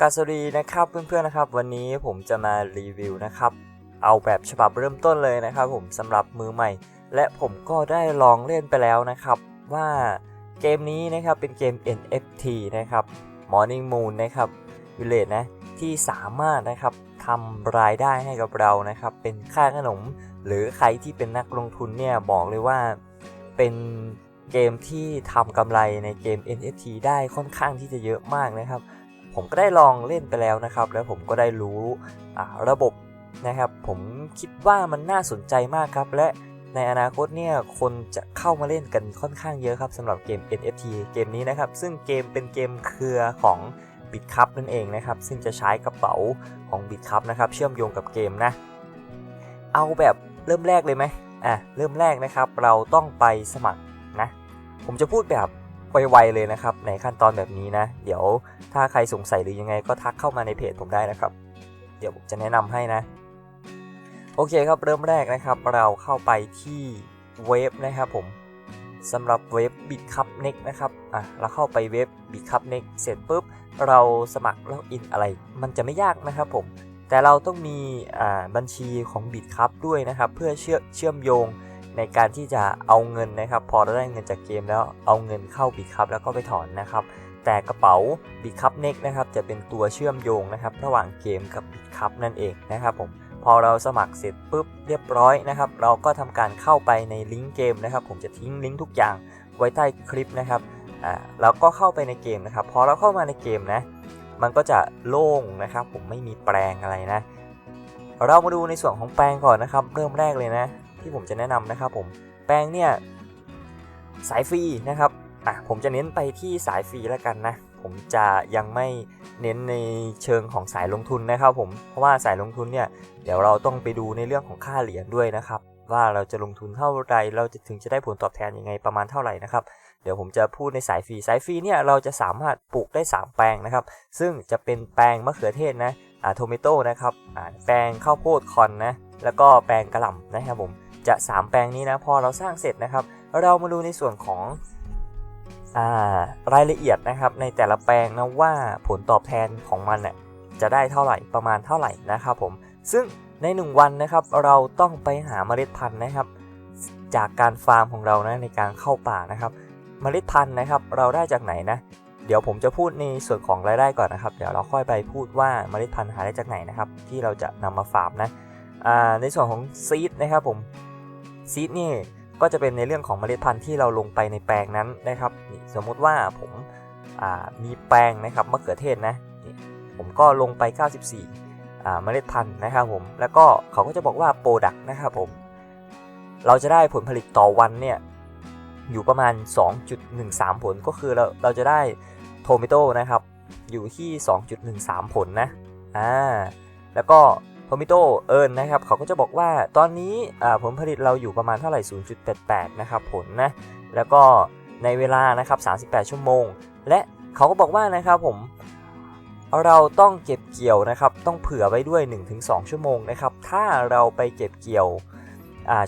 กาสวัสดีนะครับเพื่อนๆนะครับ วันนี้ผมจะมารีวิวนะครับ เอาแบบฉบับเริ่มต้นเลยนะครับ ผมสำหรับมือใหม่ และผมก็ได้ลองเล่นไปแล้วนะครับ ว่าเกมนี้นะครับเป็นเกม NFT นะครับ Morning Moon นะครับวิลเลจนะที่สามารถนะครับทำรายได้ให้กับเรานะครับ เป็นค่าขนม หรือใครที่เป็นนักลงทุนเนี่ยบอกเลยว่าเป็นเกมที่ทำกำไรในเกม NFT ได้ค่อนข้างที่จะเยอะมากนะครับ ผมก็ได้ลองเล่นไปแล้วนะครับ แล้วผมก็ได้รู้ระบบนะครับ ผมคิดว่ามันน่าสนใจมากครับ และในอนาคตเนี่ยคนจะเข้ามาเล่นกันค่อนข้างเยอะครับสำหรับเกม NFT เกมนี้นะครับ ซึ่งเกมเป็นเกมเครือของ b i t c u p นั่นเองนะครับ ซึ่งจะใช้กระเป๋าของ b i t c u p นะครับ เชื่อมโยงกับเกมนะ เอาแบบเริ่มแรกเลยไหมอะเริ่มแรกนะครับ เราต้องไปสมัครนะ ผมจะพูดแบบ ไวๆเลยนะครับ ในขั้นตอนแบบนี้นะ เดี๋ยวถ้าใครสงสัยหรือยังไงก็ทักเข้ามาในเพจผมได้นะครับ เดี๋ยวผมจะแนะนำให้นะ โอเคครับเริ่มแรกนะครับ เราเข้าไปที่เว็บนะครับผมสำหรับเว็บ b i t c u p Next นะครับอะเราเข้าไปเว็บ b i t c u p Next เสร็จปุ๊บ เราสมัครล็อกอินอะไร มันจะไม่ยากนะครับผมแต่เราต้องมีบัญชีของ b i t c u p ด้วยนะครับ เพื่อเชื่อเชื่อมโยง ในการที่จะเอาเงินนะครับ พอเราได้เงินจากเกมแล้วเอาเงินเข้า b i t c u p แล้วก็ไปถอนนะครับ แต่กระเป๋า b i t c u p Next นะครับจะเป็นตัวเชื่อมโยงนะครับ ระหว่างเกมกับ b i t c u p นั่นเองนะครับผมพอเราสมัครเสร็จปุ๊บเรียบร้อยนะครับ เราก็ทำการเข้าไปในลิงก์เกมนะครับ ผมจะทิ้งลิงก์ทุกอย่างไว้ใต้คลิปนะครับอ่าเราก็เข้าไปในเกมนะครับ พอเราเข้ามาในเกมนะ มันก็จะโล่งนะครับ ผมไม่มีแปลงอะไรนะ เรามาดูในส่วนของแปลงก่อนนะครับ เริ่มแรกเลยนะ ที่ผมจะแนะนำนะครับผมแปลงเนี่ยสายฟรีนะครับอะผมจะเน้นไปที่สายฟรีแล้วกันนะผมจะยังไม่เน้นในเชิงของสายลงทุนนะครับผมเพราะว่าสายลงทุนเนี่ยเดี๋ยวเราต้องไปดูในเรื่องของค่าเหรียญด้วยนะครับว่าเราจะลงทุนเท่าไรเราจะถึงจะได้ผลตอบแทนยังไงประมาณเท่าไหร่นะครับเดี๋ยวผมจะพูดในสายฟรีสายฟรีเนี่ยเราจะสามารถปลูกได้ 3 แปลงนะครับซึ่งจะเป็นแปลงมะเขือเทศนะอ่าโทมิโต้นะครับอ่าแปลงข้าวโพดคอนนะแล้วก็แปลงกระหล่ำนะครับผม จะ 3 แปลงนี้นะพอเราสร้างเสร็จนะครับ เรามาดูในส่วนของอารายละเอียดนะครับ ในแต่ละแปลงนะว่าผลตอบแทนของมันเนี่ยจะได้เท่าไหร่ประมาณเท่าไหร่นะครับผมซึ่งใน 1 วันนะครับเราต้องไปหาเมล็ดพันธุ์นะครับ จากการฟาร์มของเรานะในการเข้าป่านะครับ เมล็ดพันธุ์นะครับ เราได้จากไหนนะเดี๋ยวผมจะพูดในส่วนของรายได้ก่อนนะครับ เดี๋ยวเราค่อยไปพูดว่าเมล็ดพันธุ์หาได้จากไหนนะครับ ที่เราจะนำมาฟาร์มนะในส่วนของซีดนะครับผม ซีดนี่ก็จะเป็นในเรื่องของเมล็ดพันธุ์ที่เราลงไปในแปลงนั้นนะครับนี่สมมุติว่าผมามีแปลงนะครับมะเขือเทศนะนี่ผมก็ลงไป 94อ่เมล็ดพันธุ์นะครับผมแล้วก็เขาก็จะบอกว่าโปรดักนะครับผมเราจะได้ผลผลิตต่อวันเนี่ยอยู่ประมาณ 2.13 ผลก็คือเราเราจะได้โทมิโตนะครับอยู่ที่ 2.13 ผลนะอ่าแล้วก็ โทมิโตเอิร์นนะครับเขาก็จะบอกว่าตอนนี้ผลผลิตเราอยู่ประมาณเท่าไหร่ 0.88 นะครับผลนะ แล้วก็ในเวลานะครับ 38 ชั่วโมง และเขาก็บอกว่านะครับผมเราต้องเก็บเกี่ยวนะครับ ต้องเผื่อไว้ด้วย 1-2 ชั่วโมงนะครับ ถ้าเราไปเก็บเกี่ยว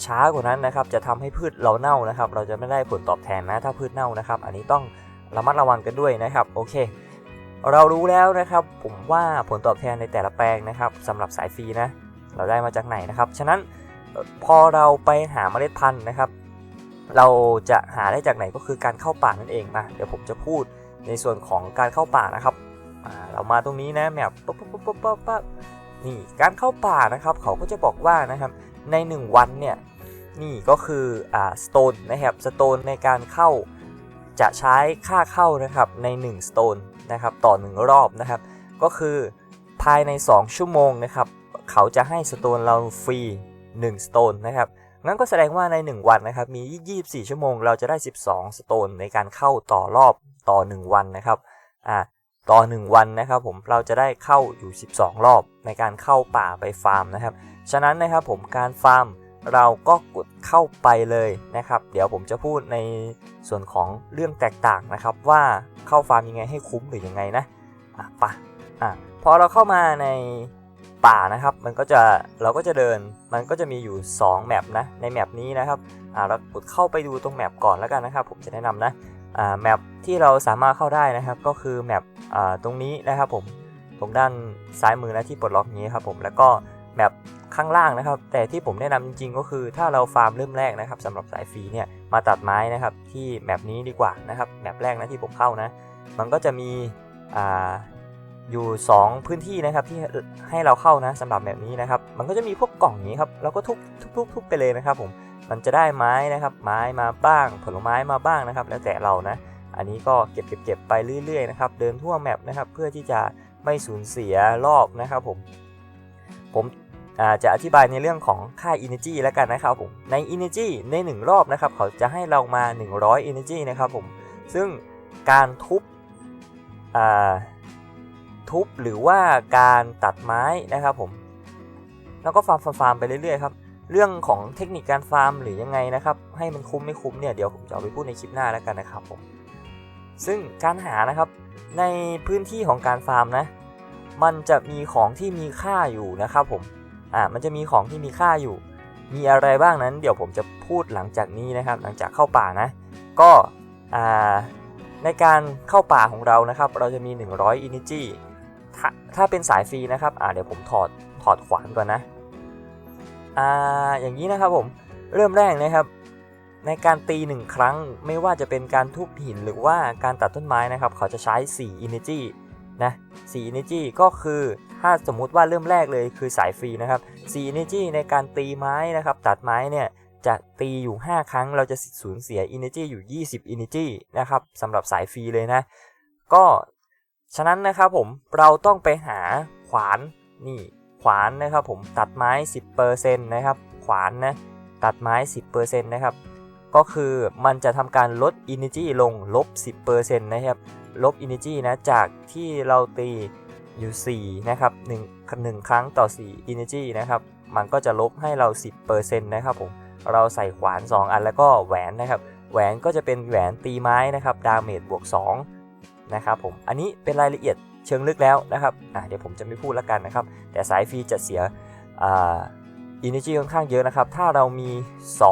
ช้ากว่านั้นนะครับ จะทำให้พืชเราเน่านะครับ เราจะไม่ได้ผลตอบแทนนะ ถ้าพืชเน่านะครับ อันนี้ต้องระมัดระวังกันด้วยนะครับ โอเค เรารู้แล้วนะครับ ผมว่าผลตอบแทนในแต่ละแปลงนะครับสำหรับสายฟรีนะ เราได้มาจากไหนนะครับ ฉะนั้นพอเราไปหาเมล็ดพันธุ์นะครับ เราจะหาได้จากไหนก็คือการเข้าป่านั่นเองนะเดี๋ยวผมจะพูดในส่วนของการเข้าป่านะครับเรามาตรงนี้นะแมปปั๊บปั๊บปั๊บปั๊บปั๊บนี่การเข้าป่านะครับ เขาก็จะบอกว่านะครับใน 1 วันเนี่ยนี่ก็คืออ่าสโตนนะครับสโตนในการเข้าจะใช้ค่าเข้านะครับใน1สโตน นะครับต่อ 1 รอบนะครับ ก็คือภายใน 2 ชั่วโมงนะครับเขาจะให้สโตนเราฟรี1สโตนนะครับงั้นก็แสดงว่าใน 1 วันนะครับมี 24 ชั่วโมง เราจะได้ 12 สโตนในการเข้าต่อรอบต่อ 1 วันนะครับอ่าต่อ 1 วันนะครับผมเราจะได้เข้าอยู่ 12 รอบในการเข้าป่าไปฟาร์มนะครับ ฉะนั้นนะครับผมการฟาร์ม เราก็กดเข้าไปเลยนะครับ เดี๋ยวผมจะพูดในส่วนของเรื่องแตกต่างนะครับ ว่าเข้าฟาร์มยังไงให้คุ้มหรือยังไงนะอะปะอะพอเราเข้ามาในป่านะครับ มันก็จะเราก็จะเดินมันก็จะมีอยู่ 2 แมปนะในแมปนี้นะครับอ่าเรากดเข้าไปดูตรงแมปก่อนแล้วกันนะครับ ผมจะแนะนำนะอ่าแมปที่เราสามารถเข้าได้นะครับ ก็คือแมปอ่าตรงนี้นะครับผมตรงด้านซ้ายมือนะที่ปลดล็อกนี้ครับผมแล้วก็ แมปข้างล่างนะครับ แต่ที่ผมแนะนำจริง ๆ ก็คือถ้าเราฟาร์มเริ่มแรกนะครับสำหรับสายฟรีเนี่ยมาตัดไม้นะครับที่แมปนี้ดีกว่านะครับแมปแรกนะที่ผมเข้านะ มันก็จะมีอ่าอยู่ 2 พื้นที่นะครับที่ให้เราเข้านะสำหรับแบบนี้นะครับ มันก็จะมีพวกกล่องนี้ครับเราก็ทุบทุบทุบทุบไปเลยนะครับผมมันจะได้ไม้นะครับ ไม้มาบ้าง ผลไม้มาบ้างนะครับ แล้วแต่เรานะ อันนี้ก็เก็บเก็บเก็บไปเรื่อยๆนะครับเดินทั่วแมปนะครับเพื่อที่จะไม่สูญเสียรอบนะครับผมผม จะอธิบายในเรื่องของค่า energy แล้วกันนะครับผม ใน energy ใน 1 รอบนะครับ เขาจะให้เรามา 100 energy นะครับผม ซึ่งการทุบทุบหรือว่าการตัดไม้นะครับผม แล้วก็ฟาร์มฟาร์มฟาร์มไปเรื่อยๆครับ เรื่องของเทคนิคการฟาร์มหรือยังไงนะครับ ให้มันคุ้มไม่คุ้มเนี่ยเดี๋ยวผมจะเอาไปพูดในคลิปหน้าแล้วกันนะครับผม ซึ่งการหานะครับในพื้นที่ของการฟาร์มนะ มันจะมีของที่มีค่าอยู่นะครับผม อ่ามันจะมีของที่มีค่าอยู่ มีอะไรบ้างนั้น เดี๋ยวผมจะพูดหลังจากนี้นะครับ หลังจากเข้าป่านะ ก็อ่าในการเข้าป่าของเรานะครับ เราจะมี 100 energy ถ้าถ้าเป็นสายฟรีนะครับอ่าเดี๋ยวผมถอดถอดขวานก่อนนะอ่าอย่างนี้นะครับผมเริ่มแรกนะครับ ในการตีหนึ่งครั้งไม่ว่าจะเป็นการทุบหินหรือว่าการตัดต้นไม้นะครับ เขาจะใช้ 4 energy นะ4 energy ก็คือ ถ้าสมมุติว่าเริ่มแรกเลยคือสายฟรีนะครับ4 energy ในการตีไม้นะครับตัดไม้เนี่ยจะตีอยู่ 5 ครั้งเราจะสูญเสีย energy อยู่ 20 energy นะครับสำหรับสายฟรีเลยนะ ก็ฉะนั้นนะครับผมเราต้องไปหาขวานนี่ขวานนะครับผมตัดไม้ 10%นะครับขวานนะตัดไม้ 10%นะครับก็คือมันจะทำการลด energy ลงลบ 10%นะครับลบ energy นะจากที่เราตี อยู่4นะครับ1 1 ครั้งต่อ 4 energy นะครับ มันก็จะลบให้เรา 10%นะครับผม เราใส่ขวาน 2 อันแล้วก็แหวนนะครับ แหวนก็จะเป็นแหวนตีไม้นะครับ ดาเมจบวก2นะครับผม อันนี้เป็นรายละเอียดเชิงลึกแล้วนะครับอะเดี๋ยวผมจะไม่พูดแล้วกันนะครับ แต่สายฟรีจะเสียอ่า energy ค่อนข้างเยอะนะครับ ถ้าเรามี 2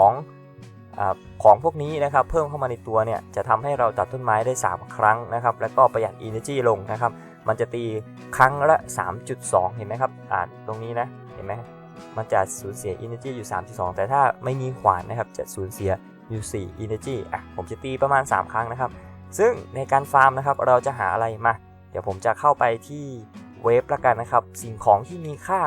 อของพวกนี้นะครับเพิ่มเข้ามาในตัวเนี่ยจะทำให้เราตัดต้นไม้ได้ 3 ครั้งนะครับ แล้วก็ประหยัด energy ลงนะครับ มันจะตีครั้งละ 3.2 เห็นไหมครับ อ่านตรงนี้นะ เห็นไหมมันจะสูญเสีย energy อยู่ 3.2 แต่ถ้าไม่มีขวานนะครับ จะสูญเสียอยู่ 4 energy อะ ผมจะตีประมาณ 3 ครั้งนะครับ ซึ่งในการฟาร์มนะครับ เราจะหาอะไรมา เดี๋ยวผมจะเข้าไปที่เว็บละกันนะครับ สิ่งของที่มีค่า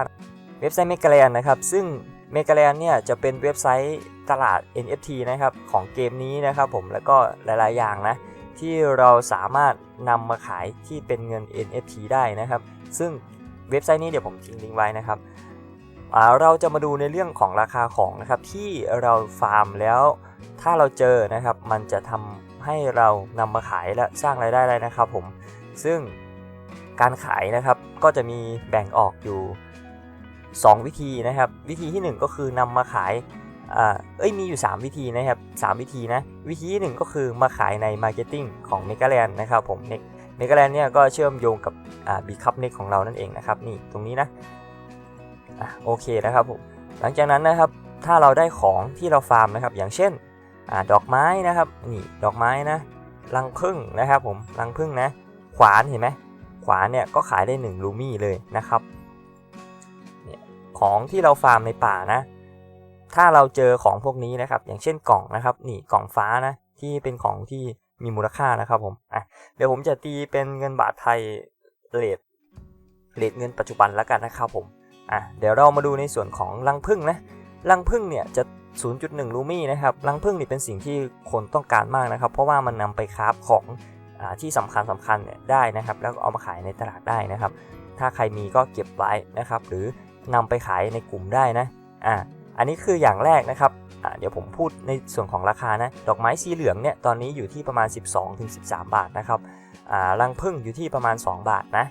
เว็บไซต์เมกาแลนนะครับ ซึ่งเมกาแลนเนี่ยจะเป็นเว็บไซต์ตลาด NFT นะครับ ของเกมนี้นะครับผม แล้วก็หลาย ๆ อย่างนะ ที่เราสามารถนำมาขายที่เป็นเงิน NFT ได้นะครับ ซึ่งเว็บไซต์นี้เดี๋ยวผมทิ้งลิงก์ไว้นะครับเราจะมาดูในเรื่องของราคาของนะครับที่เราฟาร์มแล้ว ถ้าเราเจอนะครับ มันจะทำให้เรานำมาขายและสร้างรายได้ได้นะครับผมซึ่งการขายนะครับก็จะมีแบ่งออกอยู่ 2 วิธีนะครับ วิธีที่ 1 ก็คือนำมาขาย เอ้ยมีอยู่ 3 วิธีนะครับ 3 วิธีนะ วิธีที่1ก็คือมาขายใน Marketing ของ m e g a l a n d นะครับผมเมกาแลนเนี่ยก็เชื่อมโยงกับบีคัพเน็กของเรานั่นเองนะครับนี่ตรงนี้นะอะโอเคนะครับผมหลังจากนั้นนะครับถ้าเราได้ของที่เราฟาร์มนะครับ อย่างเช่นอดอกไม้นะครับนี่ดอกไม้นะรังผึ้งนะครับผมรังผึ้งนะ ขวานเห็นไหมขวานเนี่ยก็ขายได้1ลูมี่เลยนะครับของที่เราฟาร์มในป่านะ ถ้าเราเจอของพวกนี้นะครับ อย่างเช่นกล่องนะครับ นี่กล่องฟ้านะ ที่เป็นของที่มีมูลค่านะครับผมอะเดี๋ยวผมจะตีเป็นเงินบาทไทยเลทเลทเงินปัจจุบันแล้วกันนะครับผมอะเดี๋ยวเรามาดูในส่วนของรังผึ้งนะรังผึ้งเนี่ยจะ 0.1 ลูมี่นะครับรังผึ้งนี่เป็นสิ่งที่คนต้องการมากนะครับ เพราะว่ามันนำไปคราฟของอที่สำคัญสำคัญเนี่ยได้นะครับ แล้วก็เอามาขายในตลาดได้นะครับ ถ้าใครมีก็เก็บไว้นะครับ หรือนำไปขายในกลุ่มได้นะอ่า อันนี้คืออย่างแรกนะครับเดี๋ยวผมพูดในส่วนของราคานะดอกไม้สีเหลืองเนี่ยตอนนี้อยู่ที่ประมาณ 12-13 บาทนะครับอ่ารังผึ้งอยู่ที่ประมาณ 2 บาทนะ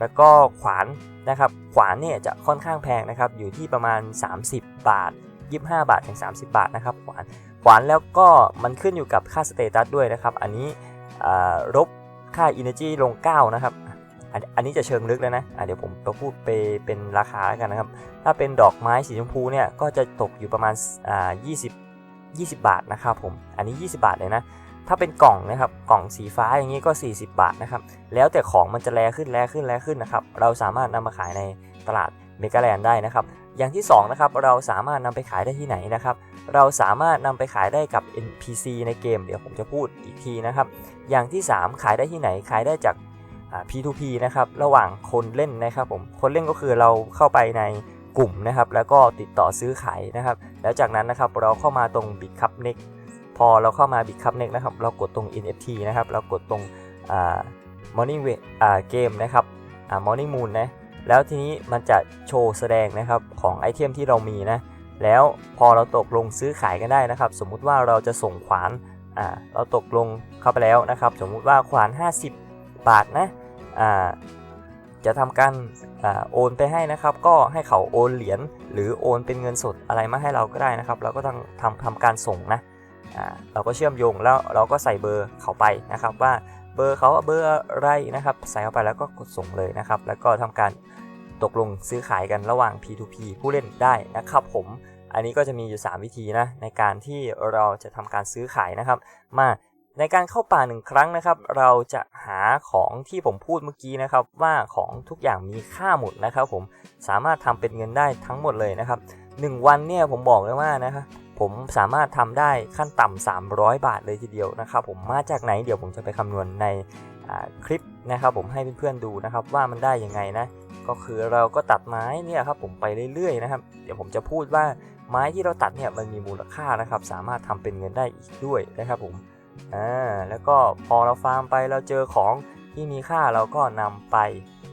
แล้วก็ขวานนะครับขวานเนี่ยจะค่อนข้างแพงนะครับอยู่ที่ประมาณ 30 บาท 25 บาทถึง 30 บาทนะครับขวานขวานแล้วก็มันขึ้นอยู่กับค่าสเตตัสด้วยนะครับ อันนี้อ่าลบค่า Energy ลง 9 นะครับ อันนี้จะเชิงลึกแล้วนะะเดี๋ยวผมจะพูดไปเป็นราคาแล้วกันนะครับ ถ้าเป็นดอกไม้สีชมพูเนี่ยก็จะตกอยู่ประมาณอ่า20 20 บาทนะครับผม อันนี้ 20 บาทเลยนะ ถ้าเป็นกล่องนะครับ กล่องสีฟ้าอย่างนี้ก็ 40 บาทนะครับ แล้วแต่ของมันจะแลขึ้นแลขึ้นแลขึ้นนะครับ เราสามารถนำมาขายในตลาดเมกาแลนได้นะครับ อย่างที่2นะครับ เราสามารถนำไปขายได้ที่ไหนนะครับ เราสามารถนำไปขายได้กับ NPC ในเกม เดี๋ยวผมจะพูดอีกทีนะครับ อย่างที่ 3 ขายได้ที่ไหน ขายได้จาก P2P นะครับระหว่างคนเล่นนะครับผมคนเล่นก็คือเราเข้าไปในกลุ่มนะครับแล้วก็ติดต่อซื้อขายนะครับ แล้วจากนั้นนะครับเราเข้ามาตรง Big Cup Next พอเราเข้ามา Big Cup Next นะครับเรากดตรง NFT นะครับเรากดตรง Morning w a เกมนะครับ Morning Moon นะแล้วทีนี้มันจะโชว์แสดงนะครับของไอเทมที่เรามีนะแล้วพอเราตกลงซื้อขายกันได้นะครับ สมมุติว่าเราจะส่งขวานอ่าเราตกลงเข้าไปแล้วนะครับ สมมุติว่าขวาน 50 บาทนะ จะทำการอโอนไปให้นะครับ ก็ให้เขาโอนเหรียญหรือโอนเป็นเงินสดอะไรมาให้เราก็ได้นะครับ เราก็ต้องทำทำการส่งนะเราก็เชื่อมโยงแล้วเราก็ใส่เบอร์เขาไปนะครับ ว่าเบอร์เขาเบอร์อะไรนะครับ ใส่เข้าไปแล้วก็กดส่งเลยนะครับ แล้วก็ทำการตกลงซื้อขายกันระหว่าง P2P ผู้เล่นได้นะครับ ผมอันนี้ก็จะมีอยู่ 3 วิธีนะในการที่เราจะทำการซื้อขายนะครับ มา ในการเข้าป่าหนึ่งครั้งนะครับ เราจะหาของที่ผมพูดเมื่อกี้นะครับ ว่าของทุกอย่างมีค่าหมดนะครับผมสามารถทำเป็นเงินได้ทั้งหมดเลยนะครับ 1 วันเนี่ยผมบอกเลยว่านะครับผมสามารถทำได้ขั้นต่ำ300 บาทเลยทีเดียวนะครับ ผมมาจากไหนเดี๋ยวผมจะไปคำนวณในคลิปนะครับ ผมให้เพื่อนๆดูนะครับว่ามันได้ยังไงนะก็คือเราก็ตัดไม้เนี่ยครับผมไปเรื่อยๆนะครับ เดี๋ยวผมจะพูดว่าไม้ที่เราตัดเนี่ยมันมีมูลค่านะครับ สามารถทำเป็นเงินได้อีกด้วยนะครับผม อ่าแล้วก็พอเราฟาร์มไปเราเจอของที่มีค่าเราก็นำไป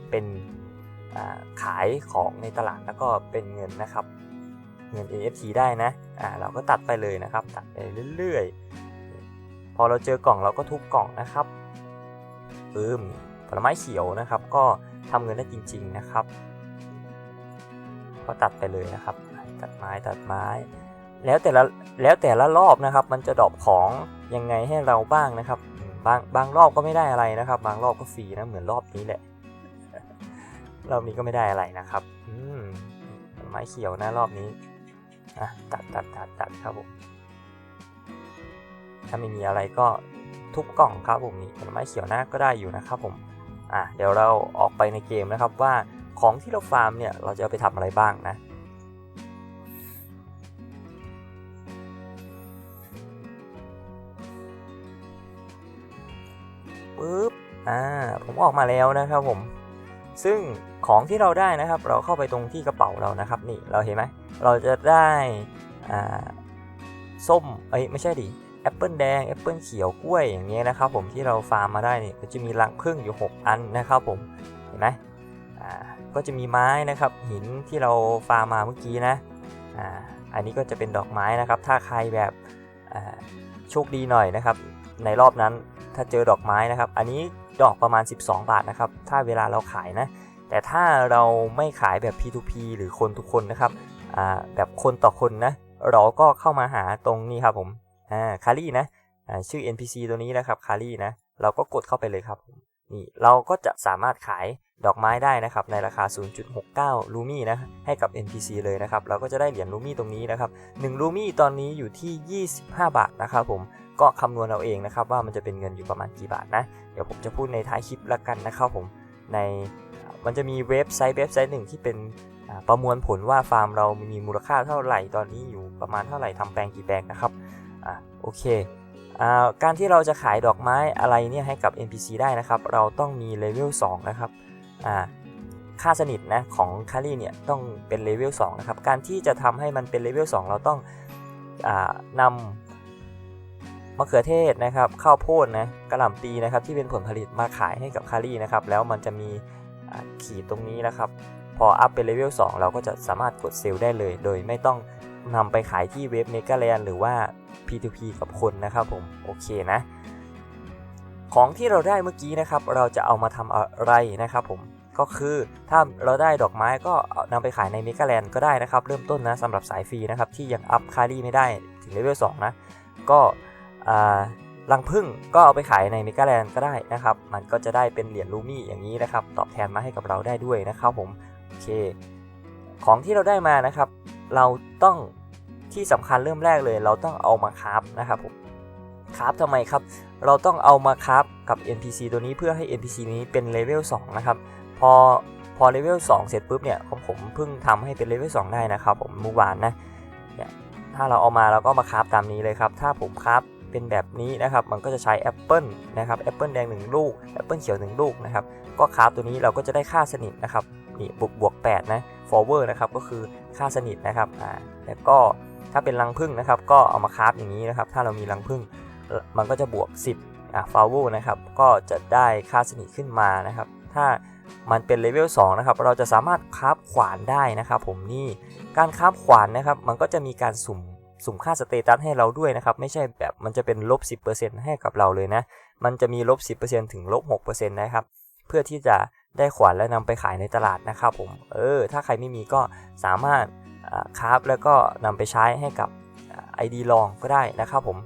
เป็นขายของในตลาดแล้วก็เป็นเงินนะครับ เงิน NFT ได้นะอ่าเราก็ตัดไปเลยนะครับ ตัดไปเรื่อยๆ พอเราเจอกล่องเราก็ทุบกล่องนะครับปื้มผลไม้เขียวนะครับ ก็ทำเงินได้จริง ๆนะครับ ก็ตัดไปเลยนะครับ ตัดไม้ตัดไม้ แล้วแต่ละแล้วแต่ละรอบนะครับ มันจะดรอปของยังไงให้เราบ้างนะครับ บางบางรอบก็ไม่ได้อะไรนะครับ บางรอบก็ฟรีนะเหมือนรอบนี้แหละ รอบนี้ก็ไม่ได้อะไรนะครับอืมไม้เขียวนะรอบนี้อะตัดตัดตัดตัดครับผมถ้าไม่มีอะไรก็ทุบกล่องครับผมนี่ผลไม้เขียวหน้าก็ได้อยู่นะครับผมอะเดี๋ยวเราออกไปในเกมนะครับว่าของที่เราฟาร์มเนี่ยเราจะเอาไปทำอะไรบ้างนะ ปึ๊บอ่าผมออกมาแล้วนะครับผม ซึ่งของที่เราได้นะครับ เราเข้าไปตรงที่กระเป๋าเรานะครับ นี่เราเห็นไหมเราจะได้อ่าส้มเอ้ยไม่ใช่ดิแอปเปิลแดงแอปเปิลเขียวกล้วยอย่างเงี้ยนะครับ ผมที่เราฟาร์มมาได้เนี่ยก็จะมีรังผึ้งอยู่ 6 อันนะครับ ผมเห็นไหมอ่าก็จะมีไม้นะครับหินที่เราฟาร์มมาเมื่อกี้นะอ่าอันนี้ก็จะเป็นดอกไม้นะครับ ถ้าใครแบบอ่าโชคดีหน่อยนะครับ ในรอบนั้น ถ้าเจอดอกไม้นะครับ อันนี้ดอกประมาณ 12 บาทนะครับ ถ้าเวลาเราขายนะ แต่ถ้าเราไม่ขายแบบ P2P หรือคนทุกคนนะครับอ่าแบบคนต่อคนนะ เราก็เข้ามาหาตรงนี้ครับผมอ่าคารี่นะอ่าชื่อ NPC ตัวนี้นะครับคารี่นะ เราก็กดเข้าไปเลยครับนี่เราก็จะสามารถขายดอกไม้ได้นะครับ ในราคา 0.69 ลูมี่นะ ให้กับ NPC เลยนะครับ เราก็จะได้เหรียญลูมี่ตรงนี้นะครับ 1 ลูมี่ตอนนี้อยู่ที่ 25 บาทนะครับผม ก็คำนวณเอาเองนะครับว่ามันจะเป็นเงินอยู่ประมาณกี่บาทนะ เดี๋ยวผมจะพูดในท้ายคลิปละกันนะครับผมในมันจะมีเว็บไซต์เว็บไซต์หนึ่งที่เป็นประมวลผลว่าฟาร์มเรามีมูลค่าเท่าไหร่ตอนนี้อยู่ประมาณเท่าไหร่ทำแปลงกี่แปลงนะครับอ่าโอเคอ่าการที่เราจะขายดอกไม้อะไรเนี่ยให้กับ NPC ได้นะครับ เราต้องมีเลเวล2นะครับอ่าค่าสนิทนะของคารี่เนี่ยต้องเป็นเลเวล2นะครับ การที่จะทำให้มันเป็นเลเวล2เราต้องอ่านำ มะเขือเทศนะครับข้าวโพดนะกระหล่ำปีนะครับที่เป็นผลผลิตมาขายให้กับคารี่นะครับแล้วมันจะมีขีดตรงนี้นะครับ พออัพเป็นเลเวล2เราก็จะสามารถกดเซลล์ได้เลย โดยไม่ต้องนำไปขายที่เว็บเมกาแลนหรือว่า P2P กับคนนะครับผมโอเคนะ ของที่เราได้เมื่อกี้นะครับ เราจะเอามาทำอะไรนะครับผมก็คือถ้าเราได้ดอกไม้ก็นำไปขายในเมกาแลนก็ได้นะครับ เริ่มต้นนะสำหรับสายฟรีนะครับ ที่ยังอัพคารี่ไม่ได้ถึงเลเวล2นะ ก็ รังพึ่งก็เอาไปขายในเมกาแลนก็ได้นะครับ มันก็จะได้เป็นเหรียญลูมี่อย่างนี้นะครับ ตอบแทนมาให้กับเราได้ด้วยนะครับผม โอเค ของที่เราได้มานะครับ เราต้องที่สำคัญเริ่มแรกเลย เราต้องเอามาคราฟนะครับผมคราฟทำไมครับ เราต้องเอามาคราฟกับ NPC ตัวนี้เพื่อให้ NPC นี้เป็นเลเวล2นะครับ พอพอเลเวล2เสร็จปุ๊บเนี่ยผมผมเพิ่งทำให้เป็นเลเวล2ได้นะครับ ผมเมื่อวานนะเนี่ยถ้าเราเอามาเราก็มาคราฟตามนี้เลยครับ ถ้าผมคราฟ เป็นแบบนี้นะครับ มันก็จะใช้แอปเปิลนะครับแอปเปิลแดง 1 ลูกแอปเปิลเขียว 1 ลูกนะครับ ก็คราฟตัวนี้เราก็จะได้ค่าสนิทนะครับนี่บวกบวก8นะ forward นะครับก็คือค่าสนิทนะครับอ่าแล้วก็ถ้าเป็นรังผึ้งนะครับ ก็เอามาคราฟอย่างนี้นะครับ ถ้าเรามีรังผึ้งมันก็จะบวก 10อ่า forward นะครับ ก็จะได้ค่าสนิทขึ้นมานะครับ ถ้ามันเป็นเลเวล2นะครับ เราจะสามารถคราฟขวานได้นะครับ ผมนี่การคราฟขวานนะครับ มันก็จะมีการสุ่ม สุ่มค่าสเตตัสให้เราด้วยนะครับ ไม่ใช่แบบมันจะเป็นลบ 10%ให้กับเราเลยนะ มันจะมีลบ 10%ถึงลบ 6%นะครับ เพื่อที่จะได้ขวานและนำไปขายในตลาดนะครับผม เออ ถ้าใครไม่มีก็สามารถคราฟแล้วก็นำไปใช้ให้กับไอดีลองก็ได้นะครับผม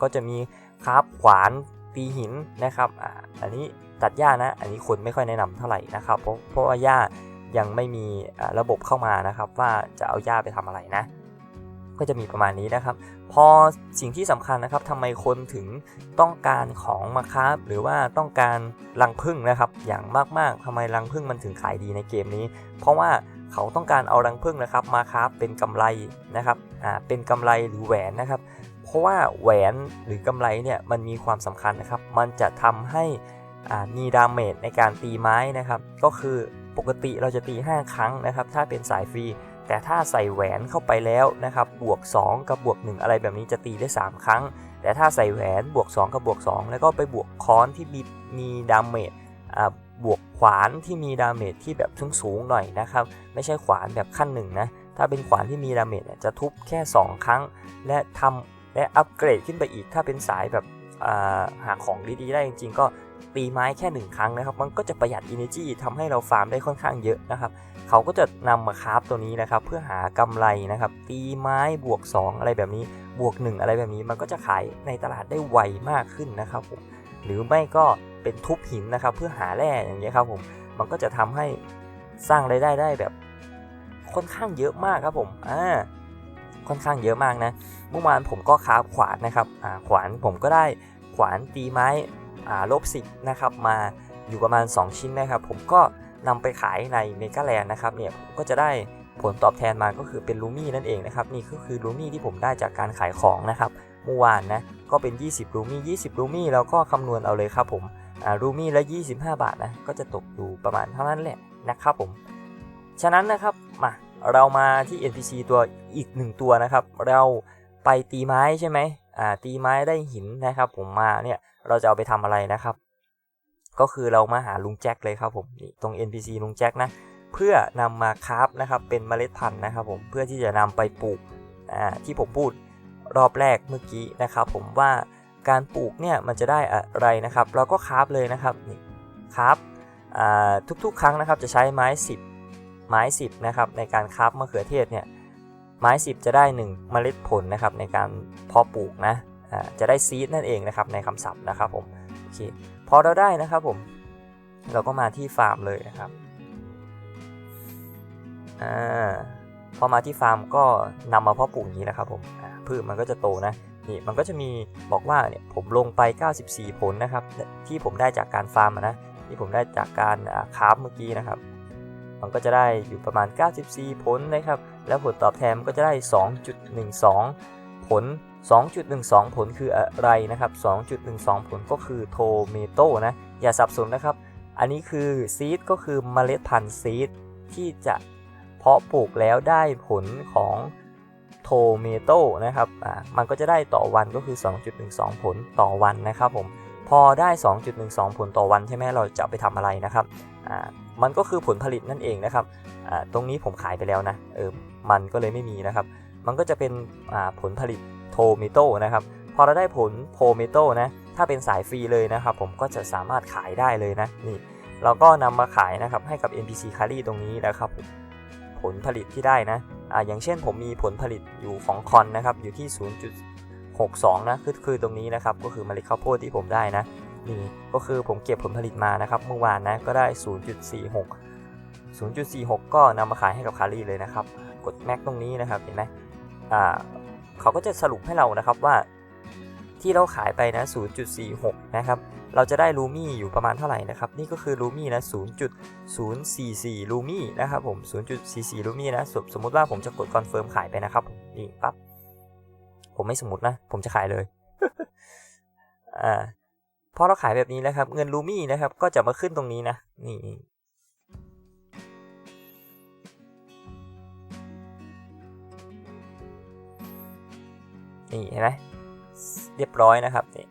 ก็จะมีคราฟขวานตีหินนะครับอันนี้ตัดหญ้านะ อันนี้คนไม่ค่อยแนะนำเท่าไหร่นะครับ เพราะเพราะว่าหญ้ายังไม่มีระบบเข้ามานะครับ ว่าจะเอาหญ้าไปทำอะไรนะ ก็จะมีประมาณนี้นะครับ พอสิ่งที่สำคัญนะครับทำไมคนถึงต้องการของมาคราฟหรือว่าต้องการรังผึ้งนะครับ อย่างมากๆทำไมรังผึ้งมันถึงขายดีในเกมนี้ เพราะว่าเขาต้องการเอารังผึ้งนะครับมาคราฟเป็นกำไรนะครับอ่าเป็นกำไรหรือแหวนนะครับ เพราะว่าแหวนหรือกำไรเนี่ยมันมีความสำคัญนะครับ มันจะทำให้อ่ามีดาเมจในการตีไม้นะครับ ก็คือปกติเราจะตี 5 ครั้งนะครับ ถ้าเป็นสายฟรี แต่ถ้าใส่แหวนเข้าไปแล้วนะครับบวก 2 กับบวก 1 อะไรแบบนี้จะตีได้ 3 ครั้ง แต่ถ้าใส่แหวนบวก 2 กับบวก 2 แล้วก็ไปบวกค้อนที่มีมีดาเมจบวกขวานที่มีดาเมจที่แบบสูงๆหน่อยนะครับ ไม่ใช่ขวานแบบขั้นหนึ่งนะถ้าเป็นขวานที่มีดาเมจจะทุบแค่ 2 ครั้ง และทำและอัปเกรดขึ้นไปอีกถ้าเป็นสายแบบาหาของดีๆได้จริงๆ ก็ ตีไม้แค่1ครั้งนะครับ มันก็จะประหยัด energy ทำให้เราฟาร์มได้ค่อนข้างเยอะนะครับ เขาก็จะนำมาคราฟตัวนี้นะครับ เพื่อหากำไรนะครับ ตีไม้บวก 2 อะไรแบบนี้ บวก 1 อะไรแบบนี้ มันก็จะขายในตลาดได้ไวมากขึ้นนะครับผม หรือไม่ก็เป็นทุบหินนะครับ เพื่อหาแร่อย่างเงี้ยครับผม มันก็จะทำให้สร้างรายได้ได้แบบค่อนข้างเยอะมากครับผม อ่า ค่อนข้างเยอะมากนะ เมื่อวานผมก็คราฟขวานนะครับ อ่า ขวานผมก็ได้ขวานตีไม้ ลบสินะครับมาอยู่ประมาณ 2 ชิ้นนะครับ ผมก็นำไปขายในเมกาแลนด์นะครับเนี่ยผมก็จะได้ผลตอบแทนมาก็คือเป็นลูมี่นั่นเองนะครับนี่ก็คือลูมี่ที่ผมได้จากการขายของนะครับเมื่อวานนะก็เป็น 20ลูมี่20ลูมี่แล้วก็คำนวณเอาเลยครับผมลูมี่ละ 25 บาทนะก็จะตกอยู่ประมาณเท่านั้นแหละนะครับผม ฉะนั้นนะครับมาเรามาที่ NPC ตัวอีกหนึ่งตัวนะครับ เราไปตีไม้ใช่ไหม ตีไม้ได้หินนะครับ ผมมาเนี่ยเราจะเอาไปทำอะไรนะครับ ก็คือเรามาหาลุงแจ็คเลยครับผมนี่ตรง NPC ลุงแจ็คนะเพื่อนำมาคราฟนะครับเป็นเมล็ดพันธุ์นะครับ ผมเพื่อที่จะนำไปปลูกอ่าที่ผมพูดรอบแรกเมื่อกี้นะครับ ผมว่าการปลูกเนี่ยมันจะได้อะไรนะครับ เราก็คราฟเลยนะครับนี่คราฟทุกๆ ครั้งนะครับจะใช้ไม้ 10 ไม้ 10นะครับในการคราฟมะเขือเทศเนี่ย ไม้ 10 จะได้ 1 เมล็ดผลนะครับในการเพาะปลูกนะจะได้ซีดนั่นเองนะครับในคำศัพท์นะครับผมโอเคพอเราได้นะครับผม เราก็มาที่ฟาร์มเลยนะครับอ่าพอมาที่ฟาร์มก็นำมาเพาะปลูกอย่างนี้นะครับผมพืชมันก็จะโตนะนี่มันก็จะมีบอกว่าเนี่ยผมลงไป 94 ผลนะครับ ที่ผมได้จากการฟาร์มนะที่ผมได้จากการอ่าราฟเมื่อกี้นะครับ มันก็จะได้อยู่ประมาณ 94 ผลนะครับ แล้วผลตอบแทนก็จะได้ 2.12 ผล 2.12 ผลคืออะไรนะครับ 2.12 ผลก็คือโทเมโต้นะ อย่าสับสนนะครับ อันนี้คือซีดก็คือเมล็ดพันธุ์ซีดที่จะเพาะปลูกแล้วได้ผลของโทเมโต้นะครับ อ่า มันก็จะได้ต่อวันก็คือ 2.12 ผลต่อวันนะครับผม พอได้ 2.12 ผลต่อวันใช่ไหมเราจะไปทำอะไรนะครับ อ่า มันก็คือผลผลิตนั่นเองนะครับตรงนี้ผมขายไปแล้วนะเออมันก็เลยไม่มีนะครับ มันก็จะเป็นผลผลิตโทเมโตนะครับ พอเราได้ผลโทเมโตนะถ้าเป็นสายฟรีเลยนะครับ ผมก็จะสามารถขายได้เลยนะนี่เราก็นำมาขายนะครับให้กับ NPC Carry ตรงนี้นะครับผมผลผลิตที่ได้นะอ่าอย่างเช่นผมมีผลผลิตอยู่ของคอนนะครับอยู่ที่ 0.62 นะคือคือตรงนี้นะครับก็คือเมล็ดข้าวโพดที่ผมได้นะ นี่ก็คือผมเก็บผลผลิตมานะครับ เมื่อวานนะก็ได้ 0.46 0.46 ก็นำมาขายให้กับคารีเลยนะครับ กดแม็กตรงนี้นะครับเห็นไหมอ่าเขาก็จะสรุปให้เรานะครับว่า ที่เราขายไปนะ 0.46 นะครับ เราจะได้ลูมี่อยู่ประมาณเท่าไหร่นะครับ นี่ก็คือลูมี่นะ 0.044 ลูมี่นะครับผม 0.44 ลูมี่นะ สมสมมติว่าผมจะกดคอนเฟิร์มขายไปนะครับ นี่ปั๊บ ผมไม่สมมตินะ ผมจะขายเลย อ่า พอเราขายแบบนี้แล้วครับ เงินลูมี่นะครับ ก็จะมาขึ้นตรงนี้นะ นี่นี่เห็นไหมเรียบร้อยนะครับนี่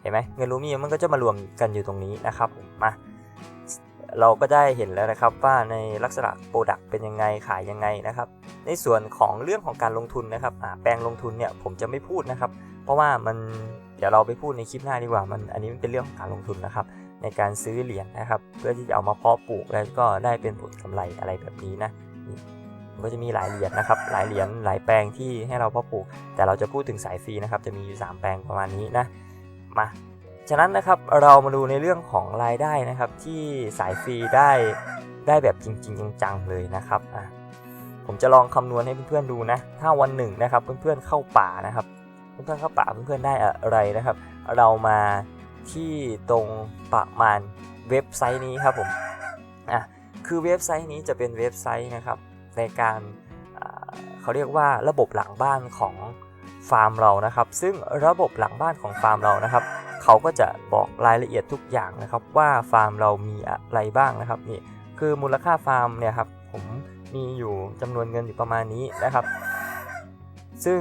เห็นไหมเงินลูมี่มันก็จะมารวมกันอยู่ตรงนี้นะครับผมมาเราก็ได้เห็นแล้วนะครับว่าในลักษณะโปรดักต์เป็นยังไงขายยังไงนะครับ ในส่วนของเรื่องของการลงทุนนะครับแปลงลงทุนเนี่ยผมจะไม่พูดนะครับ เพราะว่ามัน เดี๋ยวเราไปพูดในคลิปหน้าดีกว่ามันอันนี้มันเป็นเรื่องของการลงทุนนะครับ ในการซื้อเหรียญนะครับ เพื่อที่จะเอามาเพาะปลูกแล้วก็ได้เป็นผลกำไรอะไรแบบนี้นะก็จะมีหลายเหรียญนะครับ หลายเหรียญหลายแปลงที่ให้เราเพาะปลูก แต่เราจะพูดถึงสายฟรีนะครับ จะมีอยู่ 3 แปลงประมาณนี้นะมาฉะนั้นนะครับเรามาดูในเรื่องของรายได้นะครับ ที่สายฟรีได้ได้แบบจริง ๆ จังๆเลยนะครับอะผมจะลองคำนวณให้เพื่อนๆดูนะ ถ้าวันหนึ่งนะครับเพื่อนๆเข้าป่านะครับ เพื่อนๆเข้าป่าเพื่อนๆได้อะไรนะครับ เรามาที่ตรงประมาณเว็บไซต์นี้ครับผมอะคือเว็บไซต์นี้จะเป็นเว็บไซต์นะครับ ในการเขาเรียกว่าระบบหลังบ้านของฟาร์มเรานะครับ ซึ่งระบบหลังบ้านของฟาร์มเรานะครับ เขาก็จะบอกรายละเอียดทุกอย่างนะครับ ว่าฟาร์มเรามีอะไรบ้างนะครับนี่คือมูลค่าฟาร์มเนี่ยครับผมมีอยู่จำนวนเงินอยู่ประมาณนี้นะครับ ซึ่ง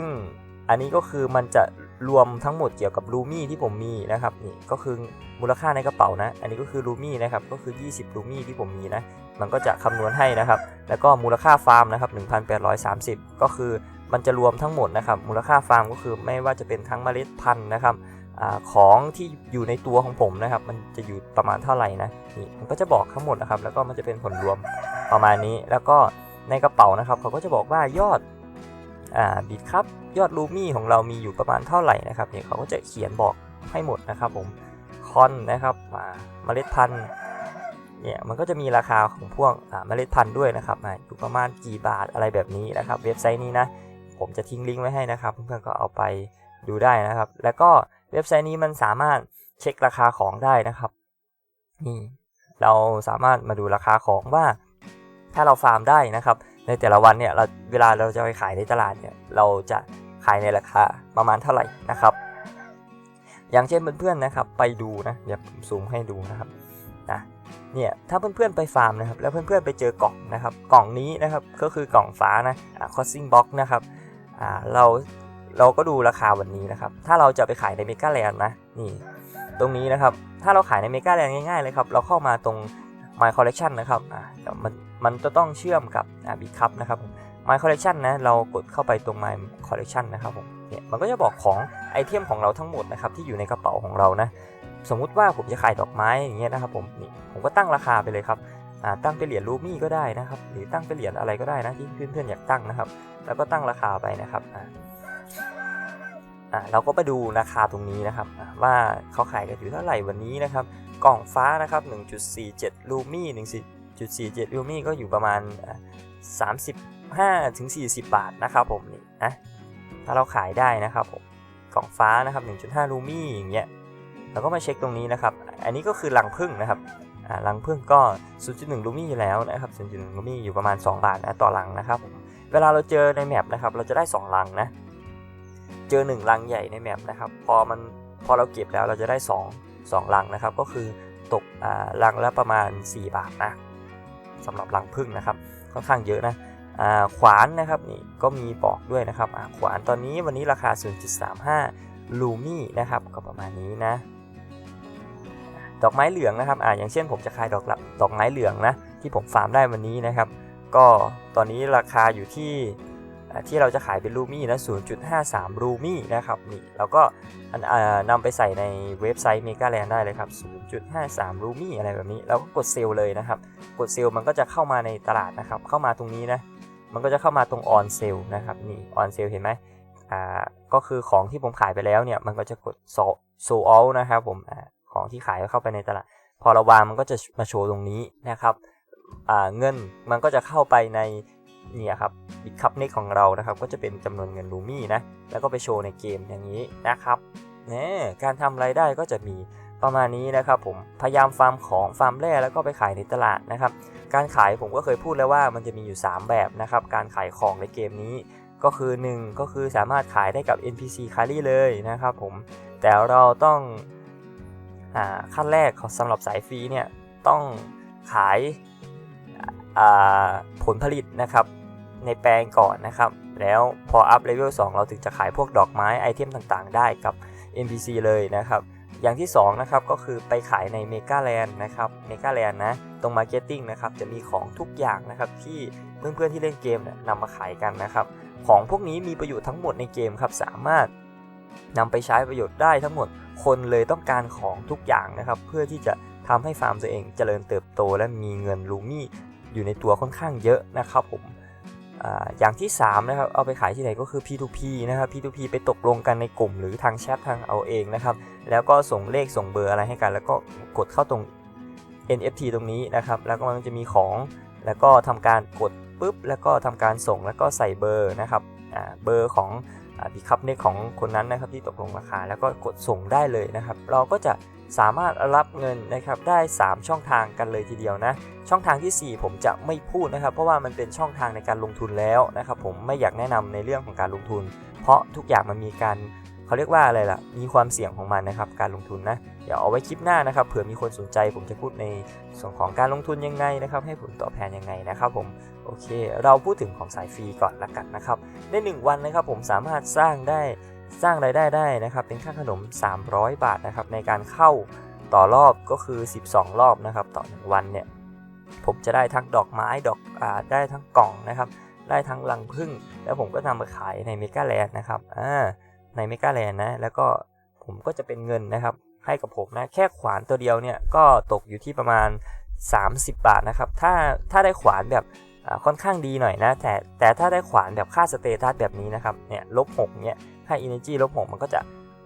อันนี้ก็คือมันจะรวมทั้งหมดเกี่ยวกับลูมี่ที่ผมมีนะครับนี่ก็คือมูลค่าในกระเป๋านะ อันนี้ก็คือลูมี่นะครับก็คือ 20ลูมี่ที่ผมมีนะมันก็จะคำนวณให้นะครับ แล้วก็มูลค่าฟาร์มนะครับ1,830 ก็คือมันจะรวมทั้งหมดนะครับ มูลค่าฟาร์มก็คือไม่ว่าจะเป็นทั้งเมล็ดพันธุ์นะครับอของที่อยู่ในตัวของผมนะครับ มันจะอยู่ประมาณเท่าไหร่นะนี่มันก็จะบอกทั้งหมดนะครับ แล้วก็มันจะเป็นผลรวมประมาณนี้ แล้วก็ในกระเป๋านะครับ เขาก็จะบอกว่ายอด บิดครับยอดลูมี่ของเรามีอยู่ประมาณเท่าไหร่นะครับเนี่ยเขาก็จะเขียนบอกให้หมดนะครับผมคอนนะครับอ่าเมล็ดพันธุ์เนี่ยมันก็จะมีราคาของพวกเมล็ดพันธุ์ด้วยนะครับอยู่ประมาณกี่บาทอะไรแบบนี้นะครับ เว็บไซต์นี้นะผมจะทิ้งลิงก์ไว้ให้นะครับ เพื่อนๆก็เอาไปดูได้นะครับ แล้วก็เว็บไซต์นี้มันสามารถเช็คราคาของได้นะครับนี่เราสามารถมาดูราคาของว่า ถ้าเราฟาร์มได้นะครับ ในแต่ละวันเนี่ยเราเวลาเราจะไปขายในตลาดเนี่ยเราจะขายในราคาประมาณเท่าไหร่นะครับ อย่างเช่นเพื่อนๆนะครับ ไปดูนะเดี๋ยวผมซูมให้ดูนะครับนะเนี่ยถ้าเพื่อนๆไปฟาร์มนะครับ แล้วเพื่อนๆไปเจอกล่องนะครับ กล่องนี้นะครับก็คือกล่องฟ้านะอ่า crossing box นะครับอ่าเราเราก็ดูราคาวันนี้นะครับ ถ้าเราจะไปขายในเมกาแลนด์นะนี่ตรงนี้นะครับ ถ้าเราขายในเมกาแลนด์ง่ายๆเลยครับ เราเข้ามาตรง My Collection นะครับอ่ามัน มันจะต้องเชื่อมกับอ่า Big Cup นะครับผม My Collection นะเรากดเข้าไปตรง My Collection นะครับผมเนี่ยมันก็จะบอกของไอเทมของเราทั้งหมดนะครับที่อยู่ในกระเป๋าของเรานะสมมุติว่าผมจะขายดอกไม้อย่างเงี้ยนะครับผมนี่ผมก็ตั้งราคาไปเลยครับตั้งเป็นเหรียญรูมี่ก็ได้นะครับ หรือตั้งเป็นเหรียญอะไรก็ได้นะที่เพื่อนๆอยากตั้งนะครับ แล้วก็ตั้งราคาไปนะครับเราก็ไปดูราคาตรงนี้นะครับ ว่าเขาขายกันอยู่เท่าไหร่วันนี้นะครับ กล่องฟ้านะครับ 1.47 ลูมี่ 1.47ลูมี่ก็อยู่ประมาณ 35ถึง40 บาทนะครับผมนี่นะถ้าเราขายได้นะครับผมกล่องฟ้านะครับ 1.5 ลูมี่อย่างเงี้ยเราก็มาเช็คตรงนี้นะครับ อันนี้ก็คือรังพึ่งนะครับอ่ารังพึ่งก็ 0.1 ลูมี่อยู่แล้วนะครับ 0.1 ลูมี่อยู่ประมาณ 2 บาทนะต่อรังนะครับผมเวลาเราเจอในแมปนะครับ เราจะได้2รังนะ เจอ1รังใหญ่ในแมปนะครับ พอมันพอเราเก็บแล้วเราจะได้ 2 2รังนะครับ ก็คือตกอ่ารังละประมาณ 4 บาทนะ สำหรับรังพึ่งนะครับค่อนข้างเยอะนะขวานนะครับนี่ก็มีบอกด้วยนะครับขวานตอนนี้วันนี้ราคา 0.35 ลูมี่นะครับก็ประมาณนี้นะ ดอกไม้เหลืองนะครับออย่างเช่นผมจะขายดอกละดอกไม้เหลืองนะที่ผมฟาร์มได้วันนี้นะครับ ก็ตอนนี้ราคาอยู่ที่ ที่เราจะขายเป็นลูมี่นะ 0.53 ลูมี่นะครับนี่เราก็นำไปใส่ในเว็บไซต์ Mega Land ได้เลยครับ 0.53 ลูมี่อะไรแบบนี้ เราก็กดเซลเลยนะครับ กดเซลมันก็จะเข้ามาในตลาดนะครับ เข้ามาตรงนี้นะ มันก็จะเข้ามาตรงออนเซลนะครับ นี่ออนเซลเห็นไหมอ่า ก็คือของที่ผมขายไปแล้วเนี่ย มันก็จะกดโซโซอลนะครับผมอของที่ขายเข้าไปในตลาด พอเราวางมันก็จะมาโชว์ตรงนี้นะครับอ่าเงินมันก็จะเข้าไปใน เนี่ยครับบิตคัพเน็กของเรานะครับก็จะเป็นจำนวนเงินลูมี่นะแล้วก็ไปโชว์ในเกมอย่างนี้นะครับเนี่ยการทำรายได้ก็จะมีประมาณนี้นะครับผมพยายามฟาร์มของฟาร์มแร่แล้วก็ไปขายในตลาดนะครับ การขายผมก็เคยพูดแล้วว่ามันจะมีอยู่ 3 แบบนะครับการขายของในเกมนี้ก็คือ 1 ก็คือสามารถขายได้กับ NPC คารี่เลยนะครับผมแต่เราต้องอขั้นแรกสำหรับสายฟรีเนี่ยต้องขาย ผลผลิตนะครับในแปลงก่อนนะครับ แล้วพออัพเลเวล2เราถึงจะขายพวกดอกไม้ไอเทมต่างๆ ได้กับ NPC เลยนะครับ อย่างที่2นะครับก็คือไปขายในเมกาแลนด์นะครับเมกาแลนด์นะ ตรงมาร์เก็ตติ้งนะครับจะมีของทุกอย่างนะครับที่เพื่อนๆที่เล่นเกมเนี่ยนำมาขายกันนะครับ ของพวกนี้มีประโยชน์ทั้งหมดในเกมครับ สามารถนำไปใช้ประโยชน์ได้ทั้งหมด คนเลยต้องการของทุกอย่างนะครับ เพื่อที่จะทำให้ฟาร์มตัวเองเจริญเติบโตและมีเงินลูมี่ อยู่ในตัวค่อนข้างเยอะนะครับผมอย่างที่ 3 นะครับ เอาไปขายที่ไหนก็คือ P2P นะครับ P2P ไปตกลงกันในกลุ่มหรือทางแชททางเอาเองนะครับ แล้วก็ส่งเลขส่งเบอร์อะไรให้กัน แล้วก็กดเข้าตรง NFT ตรงนี้นะครับ แล้วก็มันจะมีของ แล้วก็ทำการกดปุ๊บ แล้วก็ทำการส่ง แล้วก็ใส่เบอร์นะครับเบอร์ของบิคับเน็กของคนนั้นนะครับที่ตกลงราคา แล้วก็กดส่งได้เลยนะครับ เราก็จะ สามารถรับเงินนะครับได้ 3 ช่องทางกันเลยทีเดียวนะ ช่องทางทีสี่ 4 ผมจะไม่พูดนะครับ เพราะว่ามันเป็นช่องทางในการลงทุนแล้วนะครับผมไม่อยากแนะนำในเรื่องของการลงทุน เพราะทุกอย่างมันมีการเขาเรียกว่าอะไรล่ะ มีความเสี่ยงของมันนะครับ การลงทุนนะ เดี๋ยวเอาไว้คลิปหน้านะครับ เผื่อมีคนสนใจ ผมจะพูดในส่วนของการลงทุนยังไงนะครับ ให้ผลตอบแทนยังไงนะครับผม โอเค เราพูดถึงของสายฟรีก่อนละกันนะครับ ใน 1 วันนะครับผมสามารถสร้างได้ สร้างรายได้ได้นะครับ เป็นค่าขนม 300 บาทนะครับในการเข้าต่อรอบก็คือ 12 รอบนะครับต่อ 1 วันเนี่ยผมจะได้ทั้งดอกไม้ดอกอ่าได้ทั้งกล่องนะครับ ได้ทั้งรังผึ้งแล้วผมก็นำมาขายในเมกาแลนด์นะครับอ่าในเมกาแลนด์นะแล้วก็ผมก็จะเป็นเงินนะครับ ให้กับผมนะแค่ขวานตัวเดียวเนี่ยก็ตกอยู่ที่ประมาณ 30 บาทนะครับ ถ้าถ้าได้ขวานแบบอ่า ค่อนข้างดีหน่อยนะ แต่แต่ถ้าได้ขวานแบบค่าสเตตัสแบบนี้นะครับเนี่ยลบ6เนี่ยให้ energy ลบ6มันก็จะ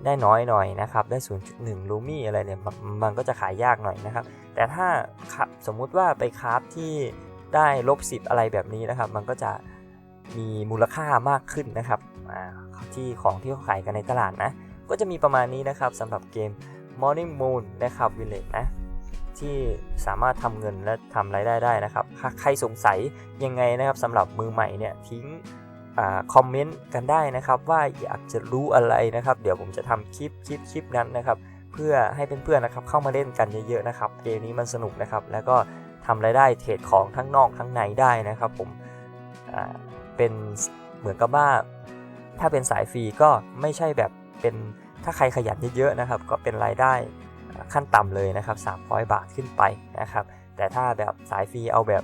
ได้น้อยหน่อยนะครับ ได้ 0.1 ลูมี่อะไรเนี่ยมันมันก็จะขายยากหน่อยนะครับ แต่ถ้าสมมุติว่าไปคราฟที่ได้ลบ 10 อะไรแบบนี้นะครับ มันก็จะมีมูลค่ามากขึ้นนะครับที่ของที่เขาขายกันในตลาดนะ ก็จะมีประมาณนี้นะครับสำหรับเกม Morning Moon นะครับ Village นะ ที่สามารถทำเงินและทำรายได้ได้นะครับ ใครสงสัยยังไงนะครับสำหรับมือใหม่เนี่ยทิ้งคอมเมนต์กันได้นะครับว่าอยากจะรู้อะไรนะครับ เดี๋ยวผมจะทำคลิปคลิปคลิปนั้นนะครับ เพื่อให้เพื่อนๆนะครับเข้ามาเล่นกันเยอะๆนะครับเกมนี้มันสนุกนะครับ แล้วก็ทำรายได้เทรดของทั้งนอกทั้งในได้นะครับผมเป็นเหมือนกับว่าถ้าเป็นสายฟรีก็ไม่ใช่แบบเป็นถ้าใครขยันเยอะๆนะครับ ก็เป็นรายได้ ขั้นต่ำเลยนะครับ300 บาทขึ้นไปนะครับ แต่ถ้าแบบสายฟรีเอาแบบ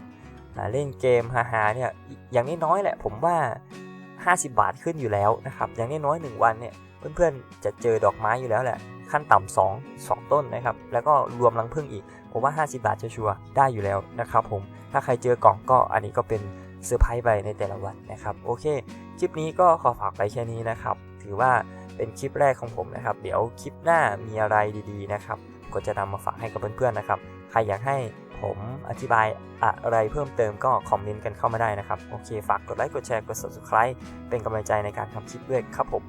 เล่นเกมฮาๆเนี่ยอย่างน้อยๆแหละผมว่า 50 บาทขึ้นอยู่แล้วนะครับ อย่างน้อยๆ1วันเนี่ยเพื่อนๆจะเจอดอกไม้อยู่แล้วแหละ ขั้นต่ำ2 2 ต้นนะครับ แล้วก็รวมรังผึ้งอีก ผมว่า 50 บาทชัวร์ได้อยู่แล้วนะครับผมถ้าใครเจอกล่องก็อันนี้ก็เป็นเซอร์ไพรส์ไปในแต่ละวันนะครับ โอเค คลิปนี้ก็ขอฝากไปแค่นี้นะครับ ถือว่า เป็นคลิปแรกของผมนะครับ เดี๋ยวคลิปหน้ามีอะไรดีๆนะครับ ก็จะนำมาฝากให้กับเพื่อนๆนะครับ ใครอยากให้ผมอธิบายอะไรเพิ่มเติมก็คอมเมนต์กันเข้ามาได้นะครับ โอเค ฝากกดไลค์ กดแชร์ กด subscribe เป็นกำลังใจในการทำคลิปด้วยครับผม